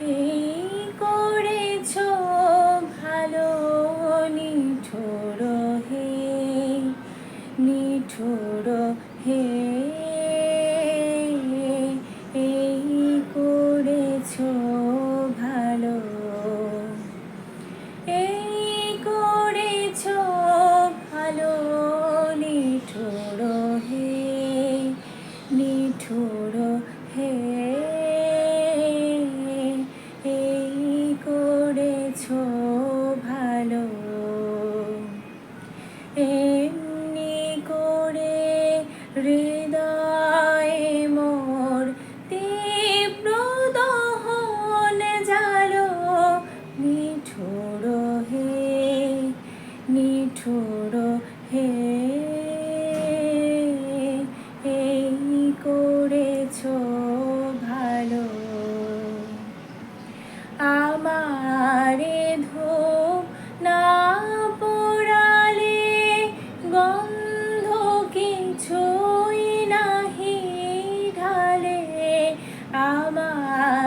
এই করেছ ভালো নিঠুর হে নিঠুর হে।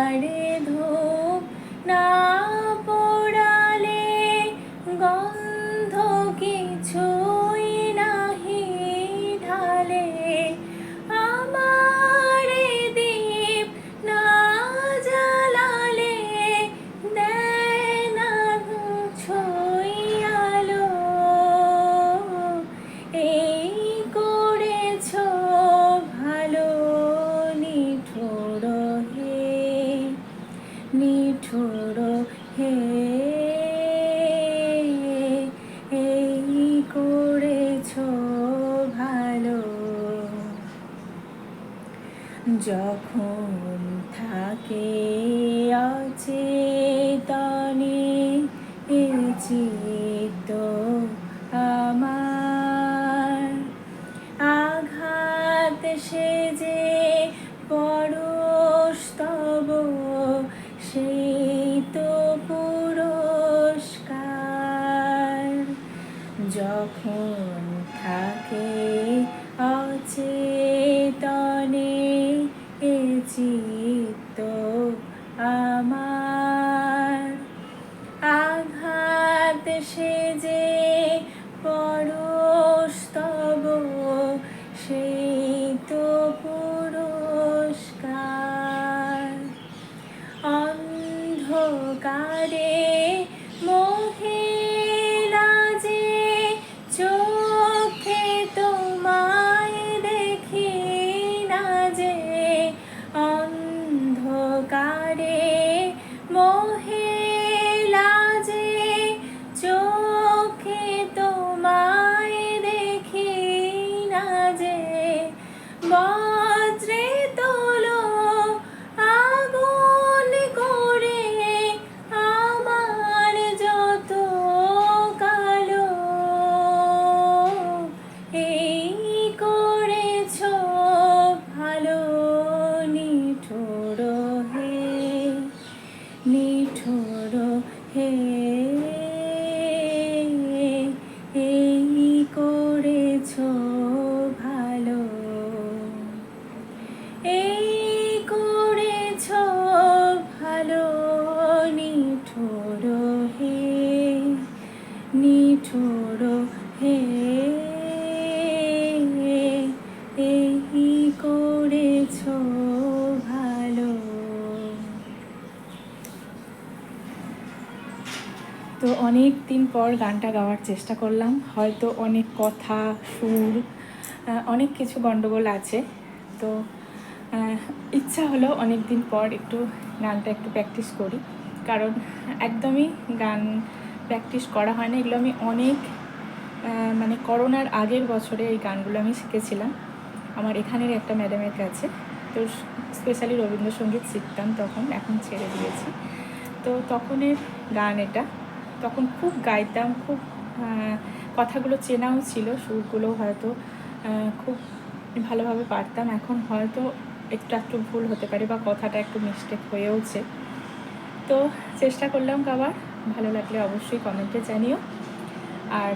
আমারে যখন থাকে অচেতনে এ চিত্ত আমার। আঘাত সেজে পরশ তব, সেই তো পুরস্কার। যখন থাকে চিত্ত আমার। আঘাত সেজে পরশ তব, সেই তো পুরস্কার। অন্ধকারে যে তোমায় দেখি না যে তো অনেক দিন পর গানটা গাওয়ার চেষ্টা করলাম। হয়তো অনেক কথা, সুর অনেক কিছু গণ্ডগোল আছে। তো ইচ্ছা হলো অনেক দিন পর একটু গানটা একটু প্র্যাকটিস করি। কারণ একদমই গান প্র্যাকটিস করা হয় না। এগুলো আমি অনেক মানে করোনার আগের বছরে এই গানগুলো আমি শিখেছিলাম। আমার এখানের একটা ম্যাডামের কাছে। তো স্পেশালি রবীন্দ্রসঙ্গীত শিখতাম তখন, এখন ছেড়ে দিয়েছি। তো তখনের গান এটা। তখন খুব গাইতাম, খুব কথাগুলো চেনাও ছিল, সুরগুলো হয়তো খুব ভালোভাবে পারতাম। এখন হয়তো একটু একটু ভুল হতে পারে বা কথাটা একটু মিস্টেক হয়েওছে। তো চেষ্টা করলাম গাওয়ার, ভালো লাগলে অবশ্যই কমেন্টে জানিও। আর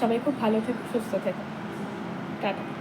সবাই খুব ভালো থেকো, সুস্থ থেকো। টাটা।